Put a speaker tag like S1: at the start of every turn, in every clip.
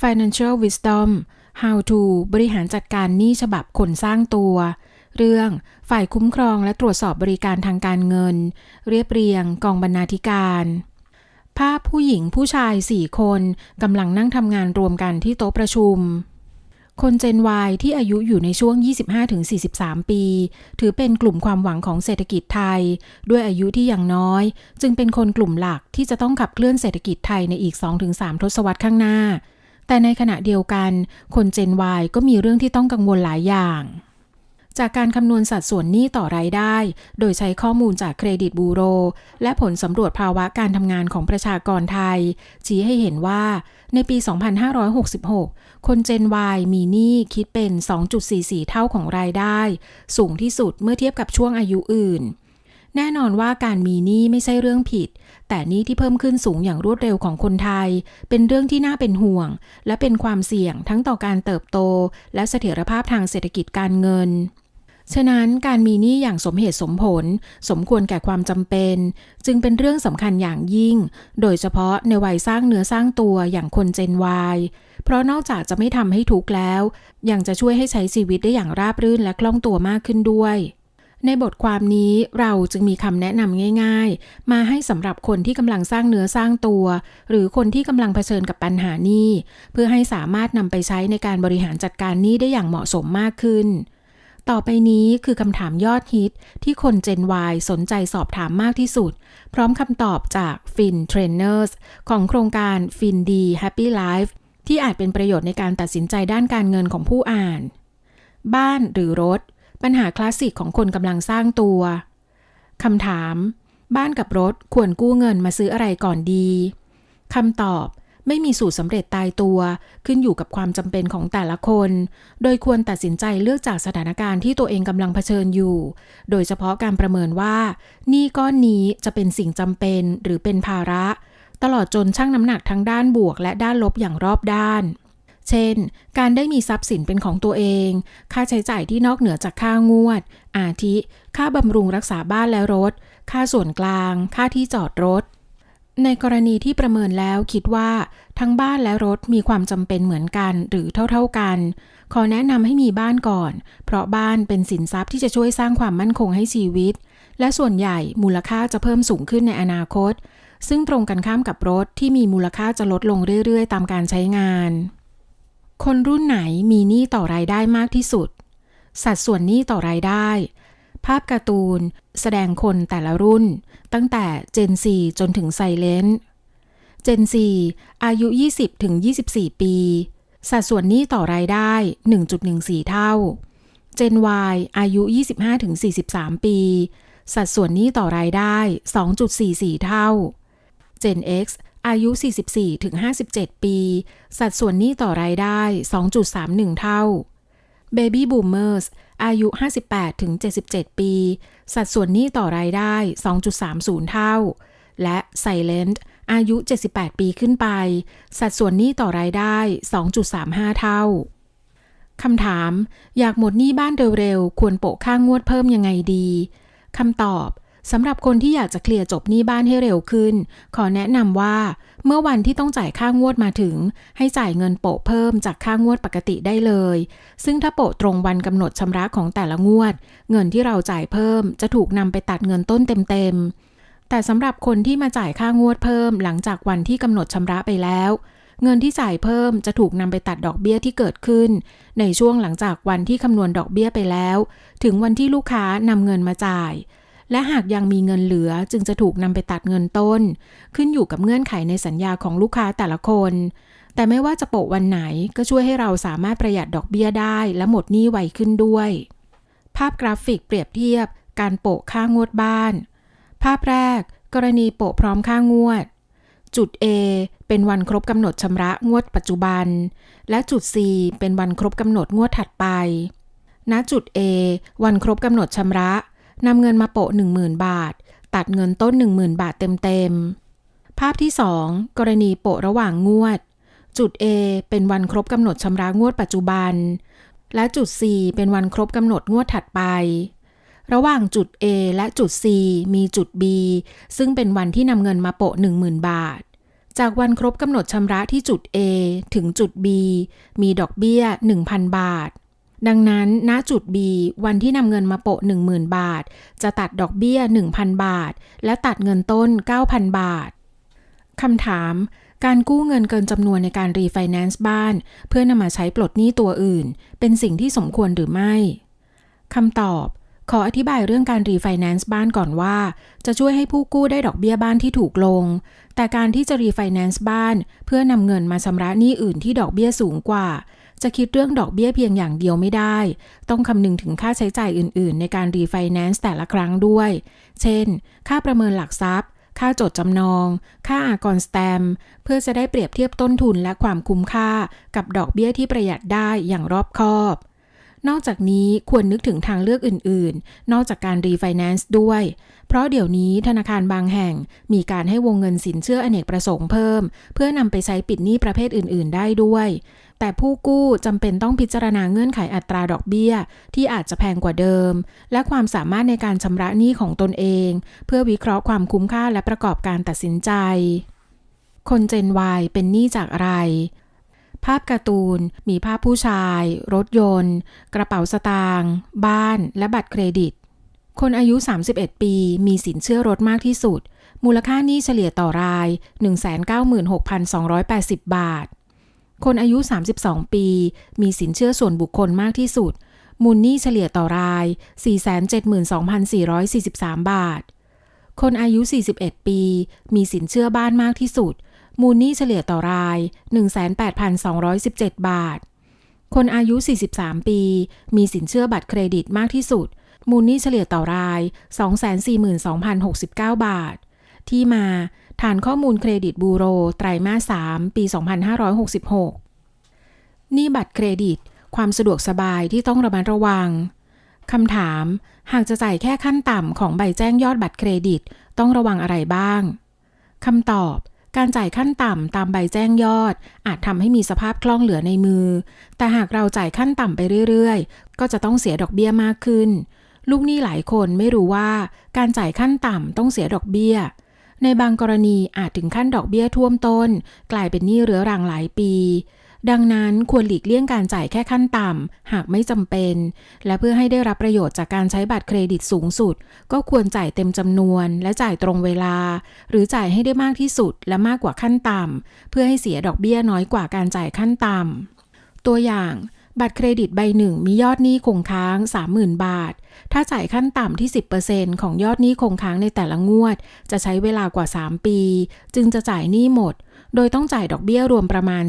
S1: Financial Wisdom How to บริหารจัดการหนี้ฉบับคนสร้างตัว เรื่องฝ่ายคุ้มครองและตรวจสอบบริการทางการเงิน เรียบเรียงกองบรรณาธิการ ภาพผู้หญิงผู้ชายสี่คนกำลังนั่งทำงานรวมกันที่โต๊ะประชุมคนเจน Y ที่อายุอยู่ในช่วง 25-43 ปี ถือเป็นกลุ่มความหวังของเศรษฐกิจไทย ด้วยอายุที่ยังน้อย จึงเป็นคนกลุ่มหลักที่จะต้องขับเคลื่อนเศรษฐกิจไทยในอีก 2-3 ทศวรรษข้างหน้า แต่ในขณะเดียวกัน คนเจน Y ก็มีเรื่องที่ต้องกังวลหลายอย่างจากการคำนวณสัดส่วนหนี้ต่อรายได้ โดยใช้ข้อมูลจากเครดิตบูโร และผลสำรวจภาวะการทำงานของประชากรไทย ชี้ให้เห็นว่าในปี 2566 คนเจน Y มีหนี้คิดเป็น 2.44 เท่าของรายได้ สูงที่สุดเมื่อเทียบกับช่วงอายุอื่น แน่นอนว่าการมีหนี้ไม่ใช่เรื่องผิด แต่หนี้ที่เพิ่มขึ้นสูงอย่างรวดเร็วของคนไทย เป็นเรื่องที่น่าเป็นห่วง และเป็นความเสี่ยงทั้งต่อการเติบโต และเสถียรภาพทางเศรษฐกิจการเงิน ฉะนั้นการมีหนี้อย่างสมเหตุสมผล สมควรแก่ความจำเป็น จึงเป็นเรื่องสำคัญอย่างยิ่ง โดยเฉพาะในวัยสร้างเนื้อสร้างตัวอย่างคนเจน Y เพราะนอกจากจะไม่ทำให้ทุกข์แล้ว ยังจะช่วยให้ใช้ชีวิตได้อย่างราบรื่นและคล่องตัวมากขึ้นด้วย ในบทความนี้เราจึงมีคำแนะนำง่าย ๆ มาให้สำหรับคนที่กำลังสร้างเนื้อสร้างตัว หรือคนที่กำลังเผชิญกับปัญหานี้ เพื่อให้สามารถนำไปใช้ในการบริหารจัดการนี้ได้อย่างเหมาะสมมากขึ้น ต่อไปนี้คือคำถามยอดฮิต ที่คน Gen Y สนใจสอบถามมากที่สุด พร้อมคำตอบจาก Fin Trainers ของโครงการ Fin D Happy Life ที่อาจเป็นประโยชน์ในการตัดสินใจด้านการเงินของผู้อ่าน บ้านหรือรถ ปัญหาคลาสสิกของคนกำลังสร้างตัวคำถาม บ้านกับรถควรกู้เงินมาซื้ออะไรก่อนดีคำตอบไม่มีสูตรสำเร็จตายตัว ขึ้นอยู่กับความจำเป็นของแต่ละคน โดยควรตัดสินใจเลือกจากสถานการณ์ที่ตัวเองกำลังเผชิญอยู่ โดยเฉพาะการประเมินว่านี้ก้อนนี้จะเป็นสิ่งจำเป็นหรือเป็นภาระ ตลอดจนชั่งน้ำหนักทั้งด้านบวกและด้านลบอย่างรอบด้าน เช่น การได้มีทรัพย์สินเป็นของตัวเอง ค่าใช้จ่ายที่นอกเหนือจากค่างวด อาทิ ค่าบำรุงรักษาบ้านและรถ ค่าส่วนกลาง ค่าที่จอดรถ ในกรณีที่ประเมินแล้วคิดว่า ทั้งบ้านและรถมีความจำเป็นเหมือนกันหรือเท่า ๆกัน ขอแนะนำให้มีบ้านก่อน เพราะบ้านเป็นสินทรัพย์ที่จะช่วยสร้างความมั่นคงให้ชีวิต และส่วนใหญ่มูลค่าจะเพิ่มสูงขึ้นในอนาคตซึ่งตรงกันข้ามกับรถที่มีมูลค่าจะลดลงเรื่อย ๆ ตามการใช้งาน คนรุ่นไหนมีหนี้ต่อรายได้มากที่สุด สัดส่วนหนี้ต่อรายได้ ภาพการ์ตูน แสดงคนแต่ละรุ่น ตั้งแต่ Gen 4จนถึงไซเลน Gen 4อายุ 20ถึง24 ปี สัดส่วนหนี้ต่อรายได้ 1.14 เท่า Gen Y อายุ 25ถึง43 ปี สัดส่วนหนี้ต่อรายได้ 2.44 เท่า Gen X อายุ 44-57 ปี สัดส่วนหนี้ต่อรายได้ 2.31 เท่า Baby Boomers อายุ 58-77 ปี สัดส่วนหนี้ต่อรายได้ 2.30 เท่า และ Silent อายุ 78 ปีขึ้นไป สัดส่วนหนี้ต่อรายได้ 2.35 เท่าคำถาม อยากหมดหนี้บ้านเร็วๆ ควรโปะค่างวดเพิ่มยังไงดี คำตอบ สำหรับคนที่อยากจะเคลียร์จบหนี้บ้านให้เร็วขึ้น ขอแนะนำว่า เมื่อวันที่ต้องจ่ายค่างวดมาถึง ให้จ่ายเงินโปะเพิ่มจากค่างวดปกติได้เลย ซึ่งถ้าโปะตรงวันกำหนดชำระของแต่ละงวด เงินที่เราจ่ายเพิ่ม จะถูกนำไปตัดเงินต้นเต็มๆ แต่สำหรับคนที่มาจ่ายค่างวดเพิ่ม หลังจากวันที่กำหนดชำระไปแล้ว เงินที่จ่ายเพิ่มจะถูกนำไปตัดดอกเบี้ยที่เกิดขึ้น ในช่วงหลังจากวันที่คำนวณดอกเบี้ยไปแล้ว ถึงวันที่ลูกค้านำเงินมาจ่าย และหากยังมีเงินเหลือจึงจะถูกนำไปตัดเงินต้น ขึ้นอยู่กับเงื่อนไขในสัญญาของลูกค้าแต่ละคน แต่ไม่ว่าจะโปะวันไหนก็ช่วยให้เราสามารถประหยัดดอกเบี้ยได้และหมดหนี้ไวขึ้นด้วย ภาพกราฟิกเปรียบเทียบ การโปะค่างวดบ้าน ภาพแรก กรณีโปะพร้อมค่างวด จุด A เป็นวันครบกำหนดชำระงวดปัจจุบัน และจุด C เป็นวันครบกำหนดงวดถัดไปณจุด A วันครบกำหนดชำระ นำเงินมาโปะ 10,000 บาท ตัดเงินต้น 10,000 บาทเต็มๆ ภาพที่ 2 กรณีโปะระหว่างงวด จุด A เป็นวันครบกำหนดชำระงวดปัจจุบัน และจุด C เป็นวันครบกำหนดงวดถัดไประหว่างจุด A และจุด C มีจุด B ซึ่งเป็นวันที่นำเงินมาโปะ 10,000 บาท จากวันครบกำหนดชำระที่จุด A ถึงจุด B มีดอกเบี้ย 1,000 บาท ดังนั้นณจุด B วันที่นำเงินมาโปะ 10,000 บาท จะตัดดอกเบี้ย 1,000 บาท และตัดเงินต้น 9,000 บาทคำถาม การกู้เงินเกินจำนวนในการรีไฟแนนซ์บ้าน เพื่อนำมาใช้ปลดหนี้ตัวอื่น เป็นสิ่งที่สมควรหรือไม่คำตอบ ขออธิบายเรื่องการรีไฟแนนซ์บ้านก่อนว่า จะช่วยให้ผู้กู้ได้ดอกเบี้ยบ้านที่ถูกลง แต่การที่จะรีไฟแนนซ์บ้าน เพื่อนำเงินมาชำระหนี้อื่นที่ดอกเบี้ยสูงกว่า จะคิดเรื่องดอกเบี้ยเพียงอย่างเดียวไม่ได้ ต้องคำนึงถึงค่าใช้จ่ายอื่นๆ ในการรีไฟแนนซ์แต่ละครั้งด้วย เช่น ค่าประเมินหลักทรัพย์ ค่าจดจำนอง ค่าอากรสแตม เพื่อจะได้เปรียบเทียบต้นทุนและความคุ้มค่ากับดอกเบี้ยที่ประหยัดได้อย่างรอบคอบ นอกจากนี้ควรนึกถึงทางเลือกอื่น ๆ นอกจากการรีไฟแนนซ์ด้วย เพราะเดี๋ยวนี้ธนาคารบางแห่งมีการให้วงเงินสินเชื่ออเนกประสงค์เพิ่ม เพื่อนำไปใช้ปิดหนี้ประเภทอื่น ๆ ได้ด้วย แต่ผู้กู้จำเป็นต้องพิจารณาเงื่อนไขอัตราดอกเบี้ย ที่อาจจะแพงกว่าเดิม และความสามารถในการชำระหนี้ของตนเอง เพื่อวิเคราะห์ความคุ้มค่าและประกอบการตัดสินใจ คนเจน Y เป็นหนี้จากอะไร ภาพการ์ตูน มีภาพผู้ชาย รถยนต์ กระเป๋าสตางค์บ้าน และบัตรเครดิต คนอายุ 31 ปี มีสินเชื่อรถมากที่สุด มูลค่าหนี้เฉลี่ยต่อราย 196,280 บาท คนอายุ 32 ปี มีสินเชื่อส่วนบุคคลมากที่สุด มูลหนี้เฉลี่ยต่อราย 472,443 บาท คนอายุ 41 ปี มีสินเชื่อบ้านมากที่สุด มูลหนี้เฉลี่ยต่อราย 18,217 บาท คนอายุ 43 ปี มีสินเชื่อบัตรเครดิตมากที่สุด มูลหนี้เฉลี่ยต่อราย 242,069 บาท ที่มาฐานข้อมูลเครดิตบูโร ไตรมาส 3 ปี 2566หนี้บัตรเครดิต ความสะดวกสบายที่ต้องระมัดระวัง คำถาม หากจะจ่ายแค่ขั้นต่ำของใบแจ้งยอดบัตรเครดิต ต้องระวังอะไรบ้าง คำตอบ การจ่ายขั้นต่ำตามใบแจ้งยอด อาจทำให้มีสภาพคล่องเหลือในมือ แต่หากเราจ่ายขั้นต่ำไปเรื่อยๆ ก็จะต้องเสียดอกเบี้ยมากขึ้น ลูกหนี้หลายคนไม่รู้ว่า การจ่ายขั้นต่ำต้องเสียดอกเบี้ย ในบางกรณีอาจถึงขั้นดอกเบี้ยท่วมต้น กลายเป็นหนี้เรื้อรังหลายปี ดังนั้นควรหลีกเลี่ยงการจ่ายแค่ขั้นต่ำ หากไม่จำเป็น และเพื่อให้ได้รับประโยชน์จากการใช้บัตรเครดิตสูงสุด ก็ควรจ่ายเต็มจำนวน และจ่ายตรงเวลา หรือจ่ายให้ได้มากที่สุดและมากกว่าขั้นต่ำ เพื่อให้เสียดอกเบี้ยน้อยกว่าการจ่ายขั้นต่ำ ตัวอย่าง บัตรเครดิตใบหนึ่งมียอดหนี้คงค้าง 30,000 บาท ถ้าจ่ายขั้นต่ำที่ 10%ของยอดหนี้คงค้างในแต่ละงวด จะใช้เวลากว่า 3 ปี จึงจะจ่ายหนี้หมด โดยต้องจ่ายดอกเบี้ยรวมประมาณ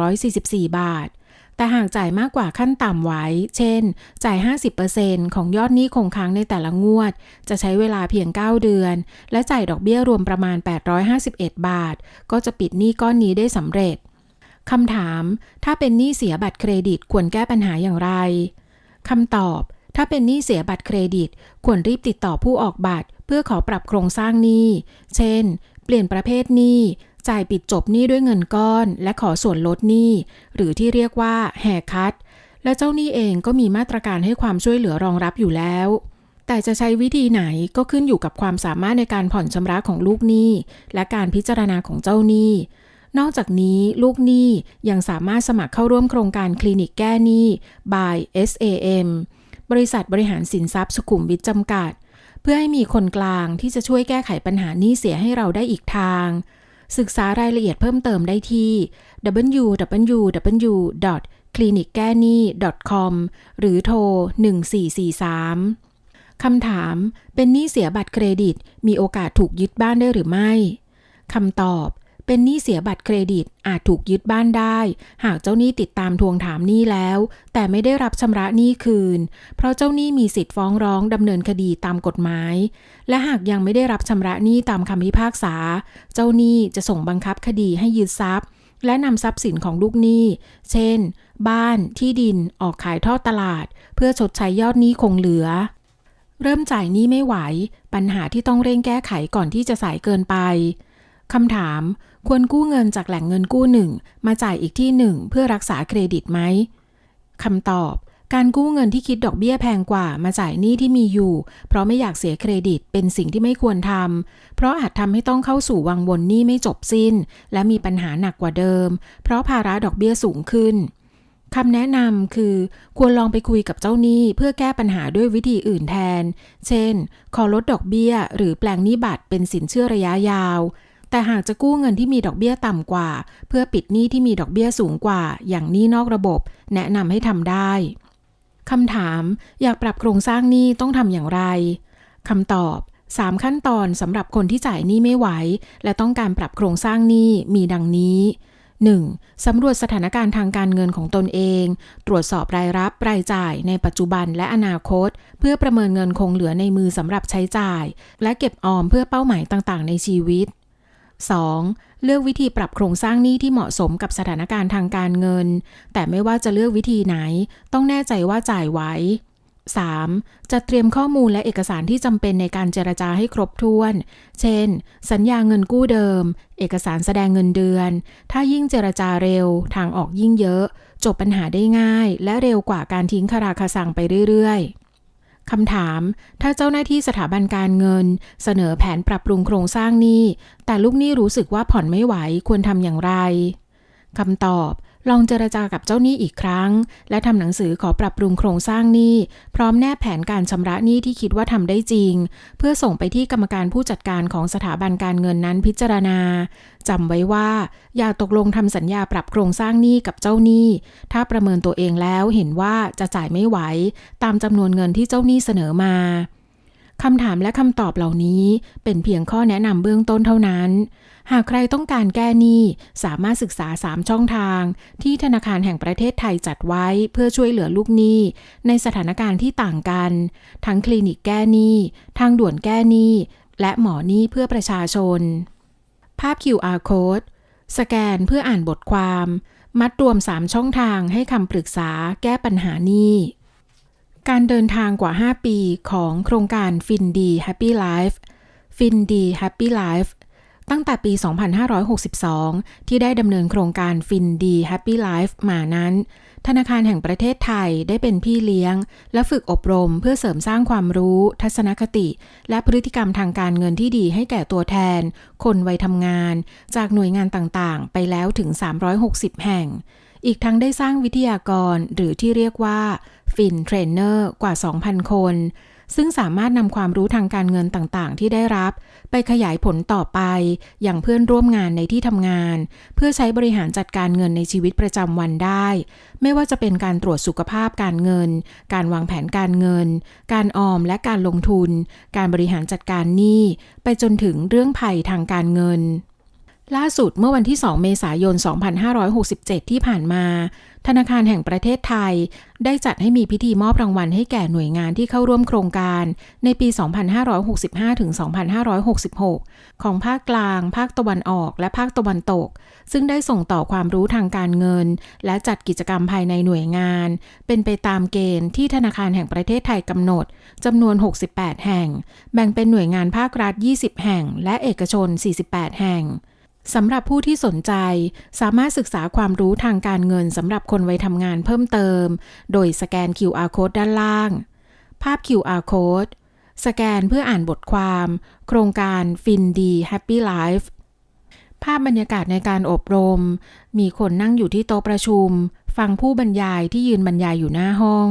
S1: 4,244 บาท แต่หากจ่ายมากกว่าขั้นต่ำไว้ เช่น จ่าย 50%ของยอดหนี้คงค้างในแต่ละงวด จะใช้เวลาเพียง 9 เดือน และจ่ายดอกเบี้ยรวมประมาณ 851 บาท ก็จะปิดหนี้ก้อนนี้ได้สำเร็จ คำถาม ถ้าเป็นหนี้เสียบัตรเครดิตควรแก้ปัญหาอย่างไรคำตอบ ถ้าเป็นหนี้เสียบัตรเครดิต ควรรีบติดต่อผู้ออกบัตร เพื่อขอปรับโครงสร้างหนี้ เช่น เปลี่ยนประเภทหนี้ จ่ายปิดจบหนี้ด้วยเงินก้อน และขอส่วนลดหนี้ หรือที่เรียกว่าแฮคัตและเจ้าหนี้เองก็มีมาตรการให้ความช่วยเหลือรองรับอยู่แล้วแต่จะใช้วิธีไหนก็ขึ้นอยู่กับความสามารถในการผ่อนชำระของลูกหนี้ และการพิจารณาของเจ้าหนี้ นอกจากนี้ลูกหนี้ยังสามารถสมัครเข้าร่วมโครงการคลินิกแก้หนี้ by SAM บริษัทบริหารสินทรัพย์สุขุมวิทจำกัด เพื่อให้มีคนกลางที่จะช่วยแก้ไขปัญหาหนี้เสียให้เราได้อีกทาง ศึกษารายละเอียดเพิ่มเติมได้ที่ www.clinicgani.com หรือโทร 1443 คำถาม เป็นหนี้เสียบัตรเครดิต มีโอกาสถูกยึดบ้านได้หรือไม่คำตอบ เป็นหนี้เสียบัตรเครดิตอาจถูกยึดบ้านได้ หากเจ้าหนี้ติดตามทวงถามหนี้แล้ว แต่ไม่ได้รับชำระหนี้คืน เพราะเจ้าหนี้มีสิทธิ์ฟ้องร้องดำเนินคดีตามกฎหมาย และหากยังไม่ได้รับชำระหนี้ตามคำพิพากษา เจ้าหนี้จะส่งบังคับคดีให้ยึดทรัพย์ และนำทรัพย์สินของลูกหนี้ เช่น บ้านที่ดินออกขายทอดตลาด เพื่อชดใช้ยอดหนี้คงเหลือเริ่มจ่ายหนี้ไม่ไหว ปัญหาที่ต้องเร่งแก้ไขก่อนที่จะสายเกินไป คำถาม ควรกู้เงินจากแหล่งเงินกู้หนึ่งมาจ่ายอีกที่หนึ่งเพื่อรักษาเครดิตไหมคำตอบ การกู้เงินที่คิดดอกเบี้ยแพงกว่ามาจ่ายหนี้ที่มีอยู่ เพราะไม่อยากเสียเครดิตเป็นสิ่งที่ไม่ควรทำเพราะอาจทำให้ต้องเข้าสู่วังวนหนี้ไม่จบสิ้น และมีปัญหาหนักกว่าเดิม เพราะภาระดอกเบี้ยสูงขึ้นคำแนะนำคือ ควรลองไปคุยกับเจ้าหนี้เพื่อแก้ปัญหาด้วยวิธีอื่นแทน เช่น ขอลดดอกเบี้ย หรือแปลงหนี้บัตรเป็นสินเชื่อระยะยาว แต่หากจะกู้เงินที่มีดอกเบี้ยต่ำกว่า เพื่อปิดหนี้ที่มีดอกเบี้ยสูงกว่า อย่างหนี้นอกระบบ แนะนำให้ทำได้คำถามอยากปรับโครงสร้างหนี้ต้องทำอย่างไรคำตอบ 3 ขั้นตอนสำหรับคนที่จ่ายหนี้ไม่ไหว และต้องการปรับโครงสร้างหนี้มีดังนี้ 1. สำรวจสถานการณ์ทางการเงินของตนเอง ตรวจสอบรายรับรายจ่ายในปัจจุบันและอนาคต เพื่อประเมินเงินคงเหลือในมือสำหรับใช้จ่าย และเก็บออมเพื่อเป้าหมายต่างๆ ในชีวิต 2. เลือกวิธีปรับโครงสร้างหนี้ที่เหมาะสมกับสถานการณ์ทางการเงิน แต่ไม่ว่าจะเลือกวิธีไหน ต้องแน่ใจว่าจ่ายไหว 3. จัดเตรียมข้อมูลและเอกสารที่จำเป็นในการเจรจาให้ครบถ้วน เช่น สัญญาเงินกู้เดิม เอกสารแสดงเงินเดือน ถ้ายิ่งเจรจาเร็ว ทางออกยิ่งเยอะ จบปัญหาได้ง่าย และเร็วกว่าการทิ้งคาราคาซังไปเรื่อยๆ คำถาม ถ้าเจ้าหน้าที่สถาบันการเงิน เสนอแผนปรับปรุงโครงสร้างหนี้ แต่ลูกหนี้รู้สึกว่าผ่อนไม่ไหวควรทำอย่างไรคำตอบ ลองเจรจากับเจ้าหนี้อีกครั้ง และทำหนังสือขอปรับปรุงโครงสร้างหนี้ พร้อมแนบแผนการชำระหนี้ที่คิดว่าทำได้จริง เพื่อส่งไปที่กรรมการผู้จัดการของสถาบันการเงินนั้นพิจารณาจำไว้ว่า อย่าตกลงทำสัญญาปรับโครงสร้างหนี้กับเจ้าหนี้ ถ้าประเมินตัวเองแล้วเห็นว่าจะจ่ายไม่ไหว ตามจำนวนเงินที่เจ้าหนี้เสนอมา คำถามและคำตอบเหล่านี้ เป็นเพียงข้อแนะนำเบื้องต้นเท่านั้น หากใครต้องการแก้หนี้สามารถศึกษา 3 ช่องทาง ที่ธนาคารแห่งประเทศไทยจัดไว้เพื่อช่วยเหลือลูกหนี้ ในสถานการณ์ที่ต่างกัน ทั้งคลินิกแก้หนี้ ทางด่วนแก้หนี้ และหมอหนี้เพื่อประชาชน ภาพ QR code สแกนเพื่ออ่านบทความ มัดรวม 3 ช่องทางให้คำปรึกษาแก้ปัญหาหนี้ การเดินทางกว่า 5 ปีของโครงการฟินดีแฮปปี้ไลฟ์ฟินดีแฮปปี้ไลฟ์ตั้งแต่ปี 2562 ที่ได้ดำเนินโครงการฟินดีแฮปปี้ไลฟ์มานั้น ธนาคารแห่งประเทศไทยได้เป็นพี่เลี้ยง และฝึกอบรมเพื่อเสริมสร้างความรู้ ทัศนคติ และพฤติกรรมทางการเงินที่ดีให้แก่ตัวแทน คนวัยทำงาน จากหน่วยงานต่างๆ ไปแล้วถึง 360 แห่ง อีกทั้งได้สร้างวิทยากรหรือที่เรียกว่า ฟินเทรนเนอร์กว่า 2,000 คน ซึ่งสามารถนำความรู้ทางการเงินต่างๆ ที่ได้รับ ไปขยายผลต่อไปอย่างเพื่อนร่วมงานในที่ทำงาน เพื่อใช้บริหารจัดการเงินในชีวิตประจำวันได้ ไม่ว่าจะเป็นการตรวจสุขภาพการเงิน การวางแผนการเงิน การออมและการลงทุน การบริหารจัดการหนี้ไปจนถึงเรื่องภัยทางการเงินล่าสุดเมื่อวันที่ 2 เมษายน 2567 ที่ผ่านมา ธนาคารแห่งประเทศไทย ได้จัดให้มีพิธีมอบรางวัลให้แก่หน่วยงานที่เข้าร่วมโครงการ ในปี 2565 ถึง 2566 ของภาคกลาง ภาคตะวันออกและภาคตะวันตก ซึ่งได้ส่งต่อความรู้ทางการเงิน และจัดกิจกรรมภายในหน่วยงาน เป็นไปตามเกณฑ์ที่ธนาคารแห่งประเทศไทยกำหนดจำนวน 68 แห่ง แบ่งเป็นหน่วยงานภาครัฐ 20 แห่ง และเอกชน 48 แห่ง สำหรับผู้ที่สนใจสามารถศึกษาความรู้ทางการเงินสำหรับคนวัยทำงานเพิ่มเติม โดยสแกน QR code ด้านล่าง ภาพ QR code สแกนเพื่ออ่านบทความ โครงการฟินดีแฮปปี้ไลฟ์ภาพบรรยากาศในการอบรม มีคนนั่งอยู่ที่โต๊ะประชุม ฟังผู้บรรยายที่ยืนบรรยายอยู่หน้าห้อง